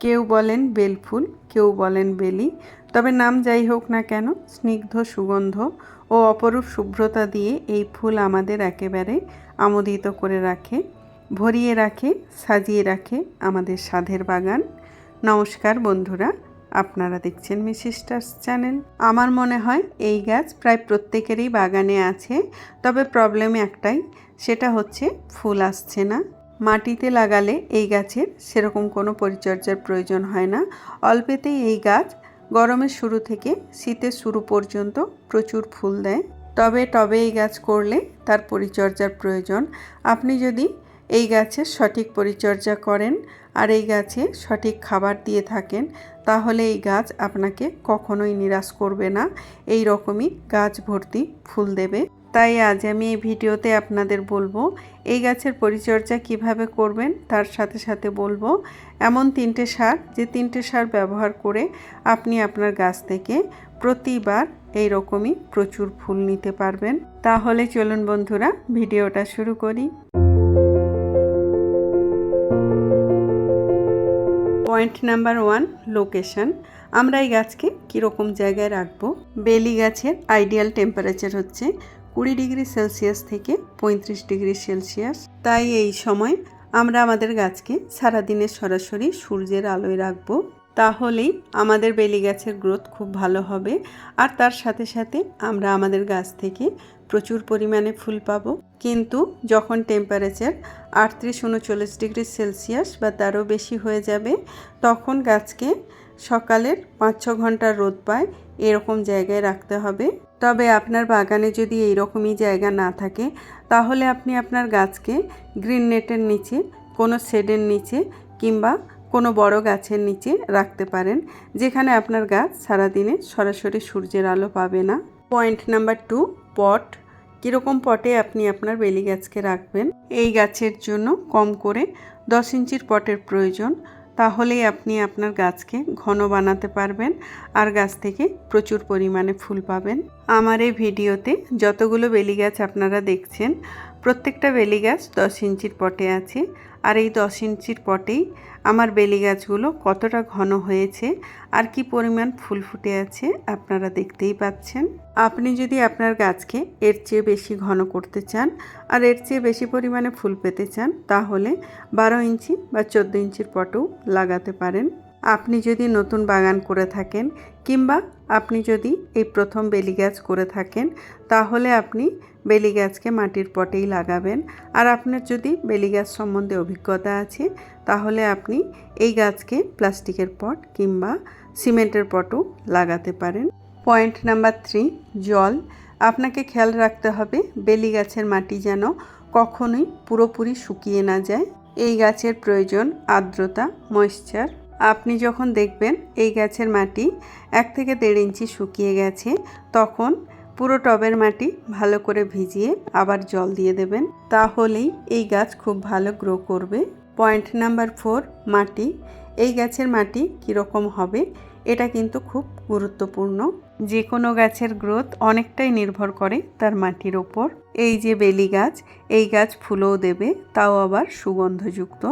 কেউ বলেন বেলফুল, কেউ বলেন বেলি, তবে নাম যাই হোক না কেন, স্নিগ্ধ সুগন্ধ ও অপরূপ শুভ্রতা দিয়ে এই ফুল আমাদের একেবারে আমোদিত করে রাখে, ভরিয়ে রাখে, সাজিয়ে রাখে আমাদের সাধের বাগান। নমস্কার বন্ধুরা, আপনারা দেখছেন মিসিস্টার্স চ্যানেল। আমার মনে হয় এই গাছ প্রায় প্রত্যেকেরই বাগানে আছে, তবে প্রবলেম একটাই, সেটা হচ্ছে ফুল আসছে না। মাটিতে লাগালে এই গাছের সেরকম কোনো পরিচর্যার প্রয়োজন হয় না। অল্পেতেই এই গাছ গরমের শুরু থেকে শীতের শুরু পর্যন্ত প্রচুর ফুল দেয়। তবে টবে এই গাছ করলে তার পরিচর্যার প্রয়োজন। আপনি যদি এই গাছের সঠিক পরিচর্যা করেন আর এই গাছে সঠিক খাবার দিয়ে থাকেন, তাহলে এই গাছ আপনাকে কখনোই নিরাশ করবে না। এই রকমই গাছ ভর্তি ফুল দেবে। তাই আজ আমি এই ভিডিওতে আপনাদের বলব, এই গাছের পরিচর্যা কীভাবে করবেন তার সাথে সাথে বলব, এমন তিনটে সার, যে তিনটে সার ব্যবহার করে আপনি আপনার গাছ থেকে প্রতিবার এই রকমই প্রচুর ফুল নিতে পারবেন। তাহলে চলুন বন্ধুরা, ভিডিওটা শুরু করি। Point number one, location. আমরা এই গাছকে কীরকম জায়গায় রাখব? বেলি গাছের আইডিয়াল টেম্পারেচার হচ্ছে কুড়ি ডিগ্রি সেলসিয়াস থেকে পঁয়ত্রিশ ডিগ্রি সেলসিয়াস। তাই এই সময় আমরা আমাদের গাছকে সারাদিনে সরাসরি সূর্যের আলোয় রাখব। তাহলেই আমাদের বেলি গাছের গ্রোথ খুব ভালো হবে। আর তার সাথে সাথে আমরা আমাদের গাছ থেকে প্রচুর পরিমাণে ফুল পাবো। কিন্তু যখন টেম্পারেচার আটত্রিশ উনচল্লিশ ডিগ্রি সেলসিয়াস বা তারও বেশি হয়ে যাবে, তখন গাছকে সকালের পাঁচ ছ ঘণ্টার রোদ পায় এরকম জায়গায় রাখতে হবে। তবে আপনার বাগানে যদি এইরকমই জায়গা না থাকে, তাহলে আপনি আপনার গাছকে গ্রিন নেটের নিচে, কোনো শেডের নিচে কিংবা কোনো বড় গাছের নিচে রাখতে পারেন, যেখানে আপনার গাছ সারাদিনে সরাসরি সূর্যের আলো পাবে না। পয়েন্ট নাম্বার টু পট কীরকম পটে আপনি আপনার বেলি গাছকে রাখবেন? এই গাছের জন্য কম করে দশ ইঞ্চির পটের প্রয়োজন। তাহলেই আপনি আপনার গাছকে ঘন বানাতে পারবেন আর গাছ থেকে প্রচুর পরিমাণে ফুল পাবেন। আমার এই ভিডিওতে যতগুলো বেলি গাছ আপনারা দেখছেন, প্রত্যেকটা বেলি গাছ দশ ইঞ্চির পটে আছে। আর এই দশ ইঞ্চির পটেই আমার বেলি গাছগুলো কতটা ঘন হয়েছে আর কি পরিমাণ ফুল ফুটে আছে আপনারা দেখতেই পাচ্ছেন। আপনি যদি আপনার গাছকে এর চেয়ে বেশি ঘন করতে চান আর এর চেয়ে বেশি পরিমাণে ফুল পেতে চান, তাহলে বারো ইঞ্চি বা চোদ্দ ইঞ্চির পটও লাগাতে পারেন। আপনি যদি নতুন বাগান করে থাকেন কিংবা আপনি যদি এই প্রথম বেলি গাছ করে থাকেন, তাহলে আপনি বেলি গাছকে মাটির পটেই লাগাবেন। আর আপনার যদি বেলি গাছ সম্বন্ধে অভিজ্ঞতা আছে, তাহলে আপনি এই গাছকে প্লাস্টিকের পট কিংবা সিমেন্টের পটও লাগাতে পারেন। পয়েন্ট নাম্বার থ্রি, জল। আপনাকে খেয়াল রাখতে হবে, বেলি গাছের মাটি যেন কখনোই পুরোপুরি শুকিয়ে না যায়। এই গাছের প্রয়োজন আর্দ্রতা ময়েশ্চার আপনি যখন দেখবেন এই গাছের মাটি এক থেকে দেড় ইঞ্চি শুকিয়ে গেছে, তখন পুরো টবের মাটি ভালো করে ভিজিয়ে আবার জল দিয়ে দেবেন। তাহলেই এই গাছ খুব ভালো গ্রো করবে। পয়েন্ট নাম্বার ফোর মাটি। এই গাছের মাটি কীরকম হবে এটা কিন্তু খুব গুরুত্বপূর্ণ। যে কোনো গাছের গ্রোথ অনেকটাই নির্ভর করে তার মাটির ওপর। এই যে বেলি গাছ, এই গাছ ফুলও দেবে, তাও আবার সুগন্ধযুক্ত।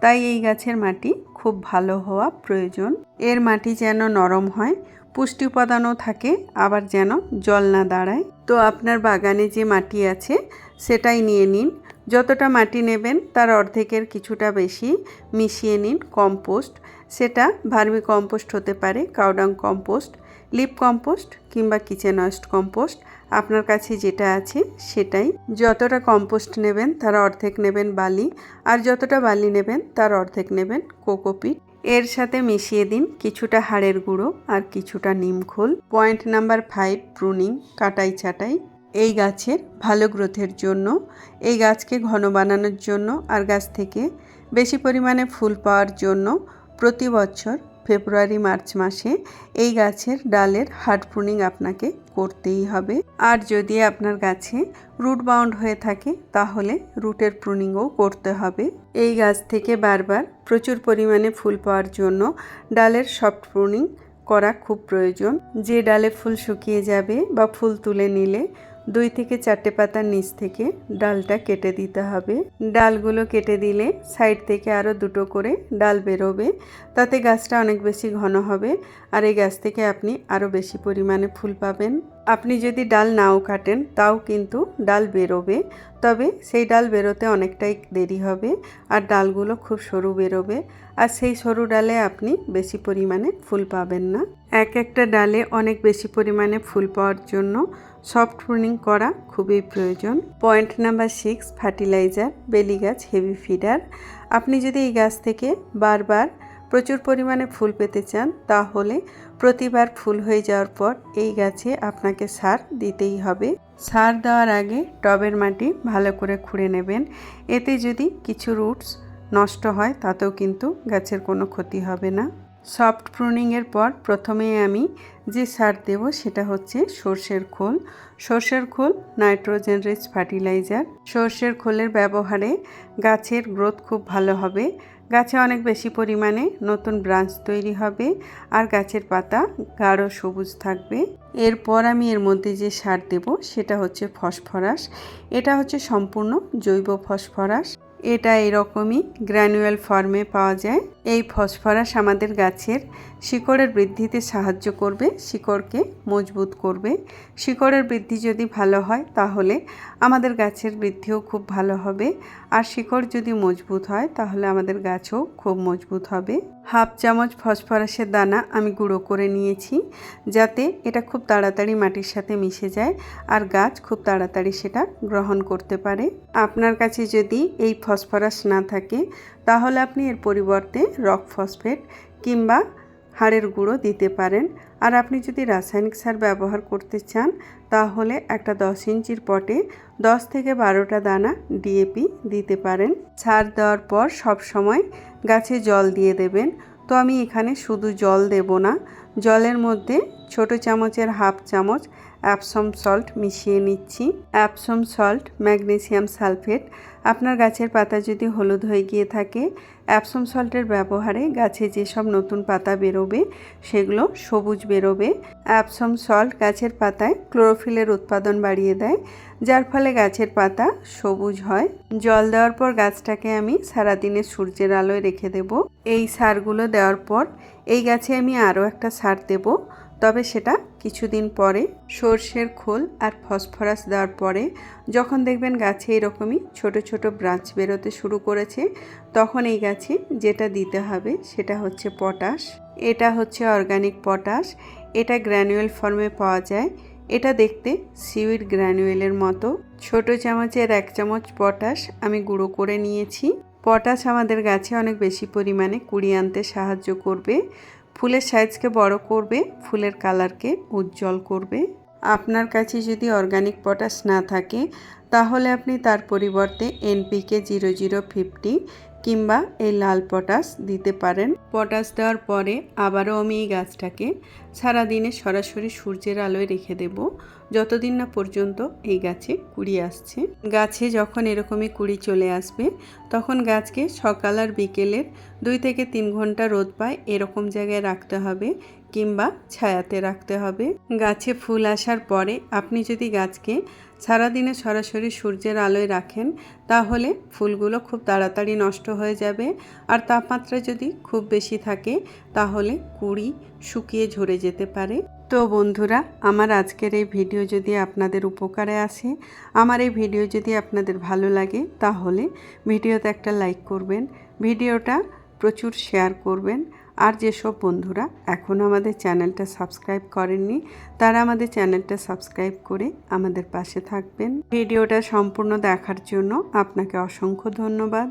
তাই এই গাছের মাটি খুব ভালো হওয়া প্রয়োজন। এর মাটি যেন নরম হয়, পুষ্টি উপাদানও থাকে, আবার যেন জল না দাঁড়ায়। তো আপনার বাগানে যে মাটি আছে, সেটাই নিয়ে নিন। যতটা মাটি নেবেন, তার অর্ধেকের কিছুটা বেশি মিশিয়ে নিন, কম্পোস্ট। সেটা ভার্মি কম্পোস্ট হতে পারে, cow dung compost leaf compost কিংবা কিচেন ওয়েস্ট কম্পোস্ট আপনার কাছে যেটা আছে সেটাই। যতটা কম্পোস্ট নেবেন তার অর্ধেক নেবেন বালি, আর যতটা বালি নেবেন তার অর্ধেক নেবেন কোকোপিট। এর সাথে মিশিয়ে দিন কিছুটা হাড়ের গুঁড়ো আর কিছুটা নিমখোল পয়েন্ট নাম্বার ফাইভ প্রুনিং কাটাই ছাটাই এই গাছের ভালো গ্রোথের জন্য, এই গাছকে ঘন বানানোর জন্য, আর গাছ থেকে বেশি পরিমাণে ফুল পাওয়ার জন্য প্রতি বছর ফেব্রুয়ারি, মার্চ মাসে এই গাছের ডালের হার্ড প্রুনিং আপনাকে করতেই হবে। আর যদি আপনার গাছে রুট বাউন্ড হয়ে থাকে, তাহলে রুটের প্রুনিংও করতে হবে। এই গাছ থেকে বারবার প্রচুর পরিমাণে ফুল পাওয়ার জন্য ডালের সফট প্রুনিং করা খুব প্রয়োজন। যে ডালে ফুল শুকিয়ে যাবে বা ফুল তুলে নিলে দুই থেকে চারটে পাতার নিচ থেকে ডালটা কেটে দিতে হবে। ডালগুলো কেটে দিলে সাইড থেকে আরও দুটো করে ডাল বেরোবে। তাতে গাছটা অনেক বেশি ঘন হবে আর এই গাছ থেকে আপনি আরও বেশি পরিমাণে ফুল পাবেন। আপনি যদি ডাল নাও কাটেন, তাও কিন্তু ডাল বেরোবে। তবে সেই ডাল বেরোতে অনেকটাই দেরি হবে আর ডালগুলো খুব সরু বেরোবে। আর সেই সরু ডালে আপনি বেশি পরিমাণে ফুল পাবেন না। এক একটা ডালে অনেক বেশি পরিমাণে ফুল পাওয়ার জন্য সফট প্রুনিং করা খুবই প্রয়োজন। পয়েন্ট নাম্বার সিক্স, ফার্টিলাইজার, বেলি গাছ, হেভি ফিডার। আপনি যদি এই গাছ থেকে বারবার প্রচুর পরিমাণে ফুল পেতে চান, তাহলে প্রতিবার ফুল হয়ে যাওয়ার পর এই গাছে আপনাকে সার দিতেই হবে। সার দেওয়ার আগে টবের মাটি ভালো করে খুঁড়ে নেবেন। এতে যদি কিছু রুটস নষ্ট হয়, তাতেও কিন্তু গাছের কোনো ক্ষতি হবে না। সফট প্রুনিংয়ের পর প্রথমে আমি যে সার দেব সেটা হচ্ছে সর্ষের খোল। সর্ষের খোল, নাইট্রোজেন রিচ ফার্টিলাইজার। সর্ষের খোলের ব্যবহারে গাছের গ্রোথ খুব ভালো হবে। গাছে অনেক বেশি পরিমাণে নতুন ব্রাঞ্চ তৈরি হবে আর গাছের পাতা গাঢ় সবুজ থাকবে। এরপর আমি এর মধ্যে যে সার দেব সেটা হচ্ছে ফসফরাস। এটা হচ্ছে সম্পূর্ণ জৈব ফসফরাস। এটা এরকমই গ্র্যানুয়াল ফর্মে পাওয়া যায়। এই ফসফরাস আমাদের গাছের শিকড়ের বৃদ্ধিতে সাহায্য করবে, শিকড়কে মজবুত করবে। শিকড়ের বৃদ্ধি যদি ভালো হয়, তাহলে আমাদের গাছের বৃদ্ধিও খুব ভালো হবে। আর শিকড় যদি মজবুত হয়, তাহলে আমাদের গাছও খুব মজবুত হবে। হাফ চামচ ফসফরাসের দানা আমি গুঁড়ো করে নিয়েছি, যাতে এটা খুব তাড়াতাড়ি মাটির সাথে মিশে যায় আর গাছ খুব তাড়াতাড়ি সেটা গ্রহণ করতে পারে। আপনার কাছে যদি এই ফসফরাস না থাকে তাহলে আপনি এর পরিবর্তে রক ফসফেট কিংবা হাড়ের গুঁড়ো দিতে পারেন। আর আপনি যদি রাসায়নিক সার ব্যবহার করতে চান, তাহলে একটা দশ ইঞ্চির পটে দশ থেকে বারোটা দানা ডিএপি দিতে পারেন। সার দেওয়ার পর সব সময় গাছে জল দিয়ে দেবেন। তো আমি এখানে শুধু জল দেব না, জলের মধ্যে ছোট চামচের হাফ চামচ অ্যাপসম সল্ট মিশিয়ে নিচ্ছি। Epsom salt, magnesium sulphate. আপনার গাছের পাতা যদি হলুদ হয়ে গিয়ে থাকে, অ্যাপসম সল্টের ব্যবহারে গাছে যেসব নতুন পাতা বেরোবে, সেগুলো সবুজ বেরোবে। অ্যাপসম সল্ট গাছের পাতায় ক্লোরোফিলের উৎপাদন বাড়িয়ে দেয়, যার ফলে গাছের পাতা সবুজ হয়। জল দেওয়ার পর গাছটাকে আমি সারাদিনে সূর্যের আলোয় রেখে দেব। এই সারগুলো দেওয়ার পর এই গাছে আমি আরও একটা সার দেব, তবে সেটা কিছুদিন পরে সর্ষের খোল আর ফসফরাস দেওয়ার পরে যখন দেখবেন গাছে এরকমই ছোট ছোট ব্রাঞ্চ বেরোতে শুরু করেছে, তখন এই গাছে যেটা দিতে হবে সেটা হচ্ছে পটাশ। এটা হচ্ছে অর্গানিক পটাশ। এটা গ্র্যানুয়েল ফর্মে পাওয়া যায়। এটা দেখতে সিউইড গ্র্যানুয়েলের মতো। ছোট চামচের এক চামচ পটাশ আমি গুঁড়ো করে নিয়েছি। পটাশ আমাদের গাছে অনেক বেশি পরিমাণে কুড়ি আনতে সাহায্য করবে। ফুলের সাইজকে বড় করবে, ফুলের কালারকে উজ্জ্বল করবে। আপনার কাছে যদি অর্গানিক পটাশ না থাকে, তাহলে আপনি তার পরিবর্তে এনপিকে জিরো জিরো ফিফটি কিংবা এই লাল পটাশ দিতে পারেন। পটাশ দেওয়ার পরে আবারও আমি এই গাছটাকে সারাদিনে সরাসরি সূর্যের আলোয় রেখে দেব। যতদিন না পর্যন্ত এই গাছে কুড়ি আসছে। গাছে যখন এরকমই কুড়ি চলে আসবে, তখন গাছকে সকাল আর বিকেলের দুই থেকে তিন ঘণ্টা রোদ পায় এরকম জায়গায় রাখতে হবে কিংবা ছায়াতে রাখতে হবে। গাছে ফুল আসার পরে আপনি যদি গাছকে সারাদিনে সরাসরি সূর্যের আলোয় রাখেন, তাহলে ফুলগুলো খুব তাড়াতাড়ি নষ্ট হয়ে যাবে। আর তাপমাত্রা যদি খুব বেশি থাকে, তাহলে কুড়ি শুকিয়ে ঝরে যেতে পারে। তো বন্ধুরা, আমার আজকের এই ভিডিও যদি আপনাদের উপকারে আসে, আমার এই ভিডিও যদি আপনাদের ভালো লাগে, তাহলে ভিডিওতে একটা লাইক করবেন, ভিডিওটা প্রচুর শেয়ার করবেন। আর যেসব বন্ধুরা এখনও আমাদের চ্যানেলটা সাবস্ক্রাইব করেননি, তারা আমাদের চ্যানেলটা সাবস্ক্রাইব করে আমাদের পাশে থাকবেন। ভিডিওটা সম্পূর্ণ দেখার জন্য আপনাকে অসংখ্য ধন্যবাদ।